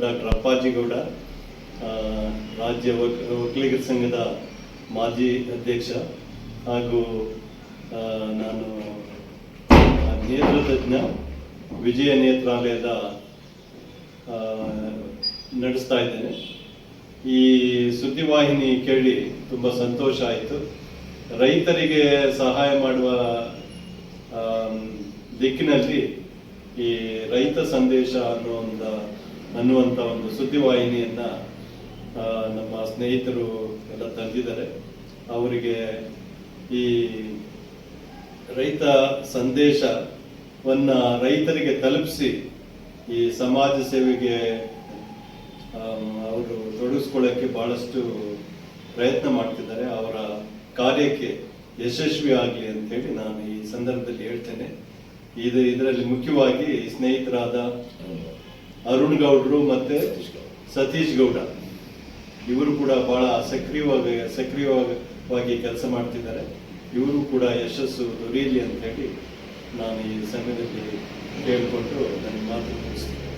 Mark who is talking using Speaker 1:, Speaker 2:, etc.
Speaker 1: Doctor Appajigowda ರಾಜ್ಯ ವಕ್- ಒಕ್ಕಲಿಗರ ಸಂಘದ ಮಾಜಿ ಅಧ್ಯಕ್ಷ ಹಾಗೂ ನಾನು ನೇತ್ರ ನೇತ್ರತಜ್ಞ ವಿಜಯ ನೇತ್ರಾಲಯದ ನಡೆಸ್ತಾ ಇದ್ದೇನೆ. ಈ ಸುದ್ದಿವಾಹಿನಿ ಕೇಳಿ ತುಂಬ ಸಂತೋಷ ಆಯಿತು. ರೈತರಿಗೆ ಸಹಾಯ ಮಾಡುವ ದಿಕ್ಕಿನಲ್ಲಿ ಈ ರೈತ ಸಂದೇಶ ಅನ್ನೋ ಒಂದು ಅನ್ನುವಂಥ ಒಂದು ಸುದ್ದಿವಾಹಿನಿಯನ್ನ ನಮ್ಮ ಸ್ನೇಹಿತರು ಎಲ್ಲ ತಂದಿದ್ದಾರೆ. ಅವರಿಗೆ ಈ ರೈತ ಸಂದೇಶವನ್ನ ರೈತರಿಗೆ ತಲುಪಿಸಿ ಈ ಸಮಾಜ ಸೇವೆಗೆ ಅವರು ತೊಡಗಿಸ್ಕೊಳ್ಳೋಕ್ಕೆ ಬಹಳಷ್ಟು ಪ್ರಯತ್ನ ಮಾಡ್ತಿದ್ದಾರೆ. ಅವರ ಕಾರ್ಯಕ್ಕೆ ಯಶಸ್ವಿ ಆಗಲಿ ಅಂತ ಹೇಳಿ ನಾನು ಈ ಸಂದರ್ಭದಲ್ಲಿ ಹೇಳ್ತೇನೆ. ಇದು ಇದರಲ್ಲಿ ಮುಖ್ಯವಾಗಿ ಸ್ನೇಹಿತರಾದ ಅರುಣ್ ಗೌಡ್ರು ಮತ್ತೆ ಸತೀಶ್ ಗೌಡ. ಇವರು ಕೂಡ ಬಹಳ ಸಕ್ರಿಯವಾಗಿ ಸಕ್ರಿಯವಾಗಿ ಕೆಲಸ ಮಾಡ್ತಿದ್ದಾರೆ. ಇವರು ಕೂಡ ಯಶಸ್ಸು ದೊರೆಯಲಿ ಅಂತ ಹೇಳಿ ನಾನು ಈ ಸಮಯದಲ್ಲಿ ಕೇಳಿಕೊಂಡು ನನ್ನ ಮಾತು ಮುಗಿಸ್ತೀನಿ.